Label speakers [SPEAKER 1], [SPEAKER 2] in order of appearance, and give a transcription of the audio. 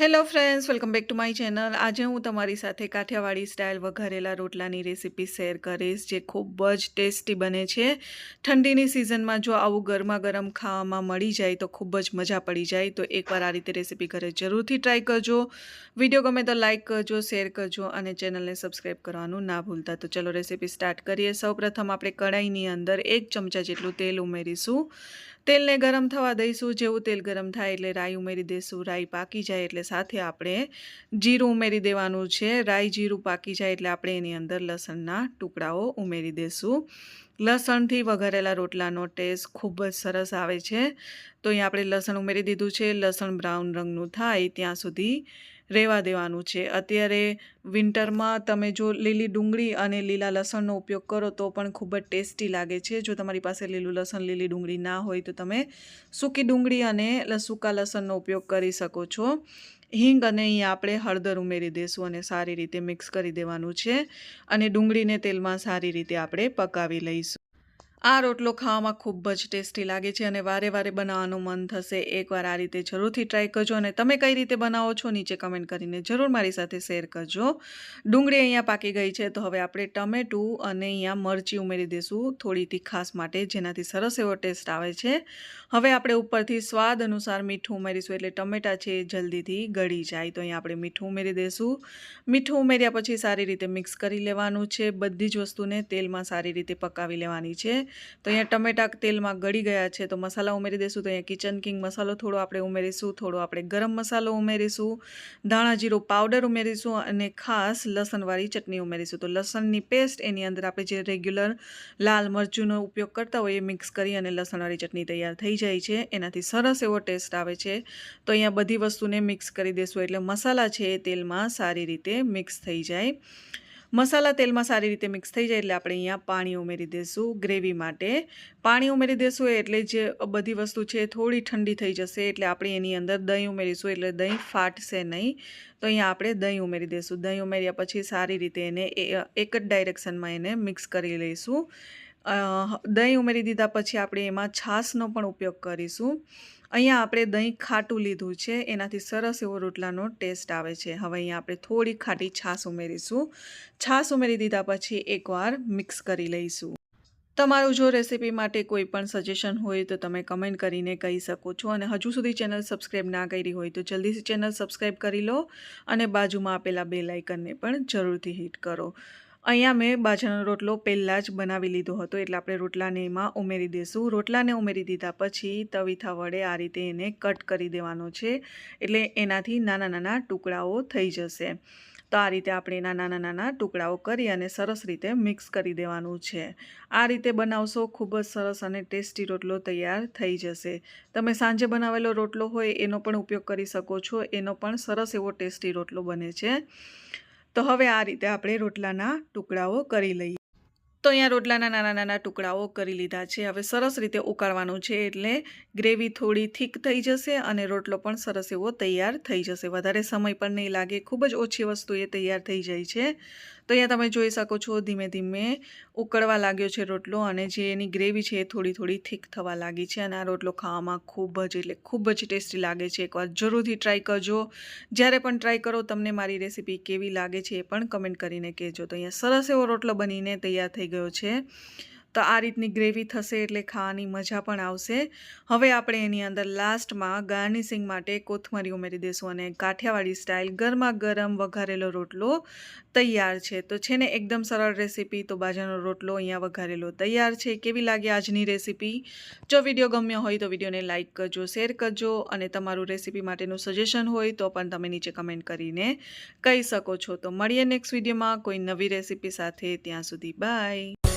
[SPEAKER 1] Hello friends welcome back to my channel આજે હું તમારી સાથે કાઠિયાવાડી સ્ટાઇલ વઘારેલા રોટલાની રેસીપી શેર કરીશ, જે ખૂબ જ ટેસ્ટી બને છે. ઠંડીની સિઝનમાં જો આવું ગરમા ગરમ ખાવામાં મળી જાય તો ખૂબ જ મજા પડી જાય. તો એકવાર આ રીતે રેસીપી ઘરે જરૂરથી ટ્રાય કરજો. વીડિયો ગમે તો લાઇક કરજો શેર કરજો અને ચેનલને સબસ્ક્રાઈબ કરવાનું ના ભૂલતા. તો ચલો રેસીપી સ્ટાર્ટ કરીએ. સૌપ્રથમ આપણે કઢાઈની અંદર એક ચમચા જેટલું તેલ ઉમેરીશું. તેલને ગરમ થવા દઈશું. જેવું તેલ ગરમ થાય એટલે રાઈ ઉમેરી દઈશું રાઈ પાકી જાય એટલે સાથે આપણે જીરું ઉમેરી દેવાનું છે. રાઈ જીરું પાકી જાય એટલે આપણે એની અંદર લસણના ટુકડાઓ ઉમેરી દઈશું લસણથી વઘારેલા રોટલાનો ટેસ્ટ ખૂબ જ સરસ આવે છે. તો અહીંયા આપણે લસણ ઉમેરી દીધું છે. લસણ બ્રાઉન રંગનું થાય ત્યાં સુધી રહેવા દેવાનું છે. અત્યારે વિન્ટરમાં તમે જો લીલી ડુંગળી અને લીલા લસણનો ઉપયોગ કરો તો પણ ખૂબ જ ટેસ્ટી લાગે છે. જો તમારી પાસે લીલું લસણ, લીલી ડુંગળી ના હોય તો તમે સૂકી ડુંગળી અને સૂકા લસણનો ઉપયોગ કરી શકો છો. હિંગ અને અહીંયા આપણે હળદર ઉમેરી દઈશું અને સારી રીતે મિક્સ કરી દેવાનું છે અને ડુંગળીને તેલમાં સારી રીતે આપણે પકાવી લઈશું. આ રોટલો ખાવામાં ખૂબ જ ટેસ્ટી લાગે છે અને વારે વારે બનાવવાનું મન થશે. એકવાર આ રીતે જરૂરથી ટ્રાય કરજો અને તમે કઈ રીતે બનાવો છો નીચે કમેન્ટ કરીને જરૂર મારી સાથે શેર કરજો. ડુંગળી અહીંયા પાકી ગઈ છે, તો હવે આપણે ટમેટું અને અહીંયા મરચી ઉમેરી દઈશું થોડી તીખાસ માટે જેનાથી સરસ એવો ટેસ્ટ આવે છે. હવે આપણે ઉપરથી સ્વાદ અનુસાર મીઠું ઉમેરીશું એટલે ટમેટા છે એ જલ્દીથી ગળી જાય. તો અહીંયા આપણે મીઠું ઉમેરી દઈશું મીઠું ઉમેર્યા પછી સારી રીતે મિક્સ કરી લેવાનું છે. બધી જ વસ્તુને તેલમાં સારી રીતે પકાવી લેવાની છે. તો અહીંયા ટમેટા તેલમાં ગળી ગયા છે, તો મસાલા ઉમેરી દઈશું તો અહીંયા કિચન કિંગ મસાલો થોડો આપણે ઉમેરીશું, થોડો આપણે ગરમ મસાલો ઉમેરીશું, ધાણા જીરું પાવડર ઉમેરીશું અને ખાસ લસણવાળી ચટણી ઉમેરીશું. તો લસણની પેસ્ટ એની અંદર આપણે જે રેગ્યુલર લાલ મરચુંનો ઉપયોગ કરતા હોય એ મિક્સ કરી અને લસણવાળી ચટણી તૈયાર થઈ જાય છે. એનાથી સરસ એવો ટેસ્ટ આવે છે. તો અહીંયા બધી વસ્તુને મિક્સ કરી દઈશું એટલે મસાલા છે એ તેલમાં સારી રીતે મિક્સ થઈ જાય. મસાલા તેલમાં સારી રીતે મિક્સ થઈ જાય એટલે આપણે અહીંયા પાણી ઉમેરી દઈશું ગ્રેવી માટે. પાણી ઉમેરી દઈશું એટલે જે બધી વસ્તુ છે થોડી ઠંડી થઈ જશે એટલે આપણે એની અંદર દહીં ઉમેરીશું એટલે દહીં ફાટશે નહીં. તો અહીંયા આપણે દહીં ઉમેરી દઈશું દહીં ઉમેર્યા પછી સારી રીતે એને એક જ ડાયરેક્શનમાં એને મિક્સ કરી લઈશું. દહીં ઉમેરી દીધા પછી આપણે એમાં છાશનો પણ ઉપયોગ કરીશું. અહીંયા આપણે દહીં ખાટું લીધું છે, એનાથી સરસ એવો રોટલાનો ટેસ્ટ આવે છે. હવે અહીંયા આપણે થોડી ખાટી છાશ ઉમેરીશું. છાશ ઉમેરી દીધા પછી એકવાર મિક્સ કરી લઈશું. તમારું જો રેસીપી માટે કોઈ પણ સજેશન હોય તો તમે કમેન્ટ કરીને કહી શકો છો. અને હજુ સુધી ચેનલ સબસ્ક્રાઈબ ના કરી હોય તો જલ્દીથી ચેનલ સબસ્ક્રાઈબ કરી લો અને બાજુમાં આપેલા બે લાઇકનને પણ જરૂરથી હિટ કરો. અહીંયા મેં બાજરાનો રોટલો પહેલાં જ બનાવી લીધો હતો, એટલે આપણે રોટલાને એમાં ઉમેરી દઈશું રોટલાને ઉમેરી દીધા પછી તવીથા વડે આ રીતે એને કટ કરી દેવાનો છે, એટલે એનાથી નાના નાના ટુકડાઓ થઈ જશે. તો આ રીતે આપણે એના નાના નાના ટુકડાઓ કરી અને સરસ રીતે મિક્સ કરી દેવાનું છે. આ રીતે બનાવશો ખૂબ જ સરસ અને ટેસ્ટી રોટલો તૈયાર થઈ જશે. તમે સાંજે બનાવેલો રોટલો હોય એનો પણ ઉપયોગ કરી શકો છો, એનો પણ સરસ એવો ટેસ્ટી રોટલો બને છે. તો હવે આ રીતે આપણે રોટલાના ટુકડાઓ કરી લઈએ. તો અહીંયા રોટલાના નાના નાના ટુકડાઓ કરી લીધા છે. હવે સરસ રીતે ઉકાળવાનું છે એટલે ગ્રેવી થોડી થીક થઈ જશે અને રોટલો પણ સરસ એવો તૈયાર થઈ જશે. વધારે સમય પણ નહીં લાગે. ખૂબ જ ઓછી વસ્તુ એ તૈયાર થઈ જાય છે. તો અહીંયા તમે જોઈ શકો છો ધીમે ધીમે ઉકળવા લાગ્યો છે રોટલો અને જે એની ગ્રેવી છે એ થોડી થોડી થીક થવા લાગી છે અને આ રોટલો ખાવામાં ખૂબ જ એટલે ખૂબ જ ટેસ્ટી લાગે છે. એકવાર જરૂરથી ટ્રાય કરજો. જ્યારે પણ ટ્રાય કરો તમને મારી રેસીપી કેવી લાગે છે એ પણ કમેન્ટ કરીને કહેજો. તો અહીંયા સરસ એવો રોટલો બનીને તૈયાર થઈ ગયો છે. તો આ રીતની ગ્રેવી થશે એટલે ખાવાની મજા પણ આવશે. હવે આપણે એની અંદર લાસ્ટમાં ગાર્નિશિંગ માટે કોથમરી ઉમેરી દઈશું અને કાઠિયાવાડી સ્ટાઇલ ગરમા ગરમ વઘારેલો રોટલો તૈયાર છે. તો છે ને એકદમ સરળ રેસીપી તો બાજરાનો રોટલો અહીંયા વઘારેલો તૈયાર છે. કેવી લાગે આજની રેસીપી? જો વીડિયો ગમ્યો હોય તો વિડીયોને લાઇક કરજો, શેર કરજો અને તમારું રેસીપી માટેનું સજેશન હોય તો પણ તમે નીચે કમેન્ટ કરીને કહી શકો છો. તો મળીએ નેક્સ્ટ વિડીયોમાં કોઈ નવી રેસીપી સાથે. ત્યાં સુધી બાય.